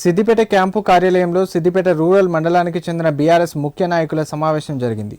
Siddipet camp కార్యాలయంలో Siddipet rural మండలానికి చెందిన బీఆర్ఎస్ ముఖ్య నాయకుల సమావేశం జరిగింది.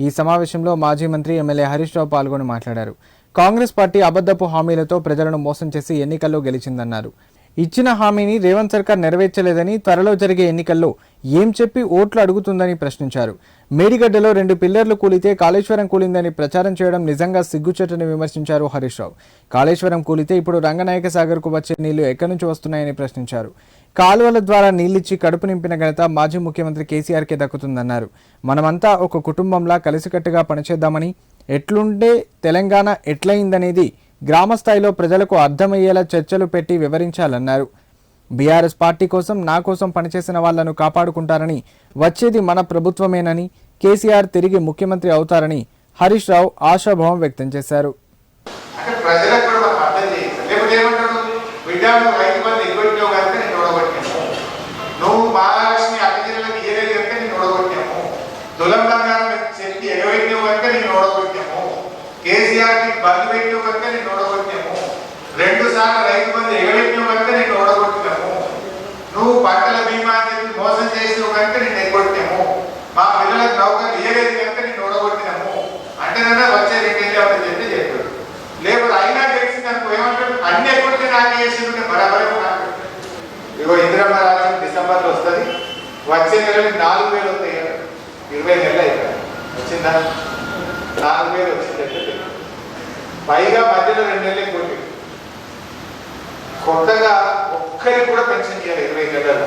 ఈ సమావేశంలో మాజీ మంత్రి ఎమ్మెల్యే హరీష్ రావు పాల్గొని మాట్లాడారు. కాంగ్రెస్ పార్టీ అబద్ధపు హామీలతో ప్రజలను మోసం చేసి ఎన్నికల్లో గెలిచిందన్నారు. ఇచ్చిన హామీని రేవంత్ సర్కార్ నెరవేర్చలేదని త్వరలో జరిగే ఎన్నికల్లో ఏం చెప్పి ఓట్లు అడుగుతుందని ప్రశ్నించారు. మేడిగడ్డలో రెండు పిల్లర్లు కూలితే కాళేశ్వరం కూలిందని ప్రచారం చేయడం నిజంగా సిగ్గుచేటని విమర్శించారు హరీష్ రావు. కాళేశ్వరం కూలితే ఇప్పుడు రంగనాయక సాగర్కు వచ్చే నీళ్ళు ఎక్కడి నుంచి వస్తున్నాయని ప్రశ్నించారు. కాలువల ద్వారా నీళ్ళిచ్చి కడుపు నింపిన ఘనత మాజీ ముఖ్యమంత్రి కేసీఆర్కే దక్కుతుందన్నారు. మనమంతా ఒక కుటుంబంలా కలిసికట్టుగా పనిచేద్దామని ఎట్లుంటే తెలంగాణ ఎట్లయిందనేది గ్రామ స్థాయిలో ప్రజలకు అర్థమయ్యేలా చర్చలు పెట్టి వివరించాలన్నారు. బీఆర్ఎస్ పార్టీ కోసం నా కోసం పనిచేసిన వాళ్ళను కాపాడుకుంటారని వచ్చేది మన ప్రభుత్వమేనని కేసీఆర్ తిరిగి ముఖ్యమంత్రి అవుతారని హరీష్ రావు ఆశాభావం వ్యక్తం చేశారు. తులం బంగారం చెప్పి ఎగబెట్టావు కనుక నేను ఓడగొట్టాము కేసీఆర్కి బంద్ పెట్టిన కనుక నేను ఓడగొట్టాము రెండు సార్లు రైతు మంది ఎగబెట్టిన కనుక నేను ఓడగొట్టాము నువ్వు పంటల బీమా అని చెప్పి మోసం చేసిన కనుక నేను ఎగ్గొట్టాము మా పిల్లలకు నౌకలు ఇయ్యలేదు కనుక నేను ఓడగొట్టినాము. అంటేనన్నా వచ్చే రెండేళ్ళు అవుతుంది చెప్పి చెప్పాడు. లేకపోతే అయినా తెలిసింది అనుకో ఏమంటాడు? అన్ని ఎక్కడికి నాకు చేసి బరాబరే నాకు. ఇగో ఇందిరమ్మ రాజ్యం డిసెంబర్లో వస్తుంది. వచ్చే నెలకి నాలుగు వేలు వస్తాయి ఇరవై నెలలు అయిపోయాయి. వచ్చిందా? నాలుగు వేలు వచ్చిందంటే పైగా మధ్యలో రెండు నెలలు కొట్టి కొత్తగా ఒక్కరికి కూడా పెన్షన్ చేయాలి ఇరవై గంటలు.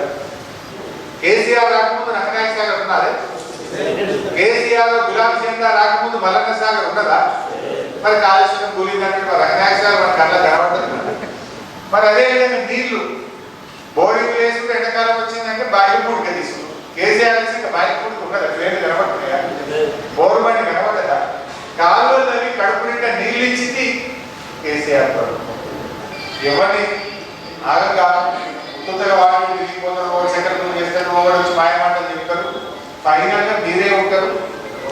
కేసీఆర్ రాకముందు రంగనాయక సాగర్ ఉన్నదే? కేసీఆర్ గులాబీ చంద్ర రాకముందు మల్లన్న సాగర్ ఉన్నదా? మరి కాలుష్యం కూలిందంటే మరి రంగనాయక సాగర్ మన కళ్ళ కనబడుతుంది మరి అదే విధంగా నీళ్ళు. బోరింగ్ వేసుకుంటే ఎండాకాలం వచ్చిందంటే బాయిల మూడుగా తీసుకున్నాం కేసీఆర్ ఎవరిని ఆగంగా ఉత్తుగా వాడి తిరిగిపోతారు ఒకటి సెకండ్ చేస్తారు ఒకటి వచ్చి మాయమాటలు చెప్తారు? ఫైనల్గా మీరే ఉంటారు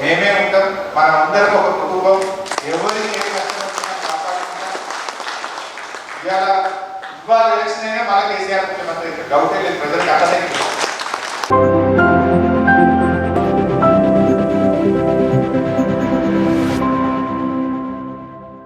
మేమే ఉంటాం మనం అందరం ఒక కుటుంబం. ఎవరిని ఇవాళ ఇవాళ ఎలక్షన్ అయినా మళ్ళీ కేసీఆర్ ముఖ్యమంత్రి డౌట్ లేదు ప్రజలకు అర్థమైంది.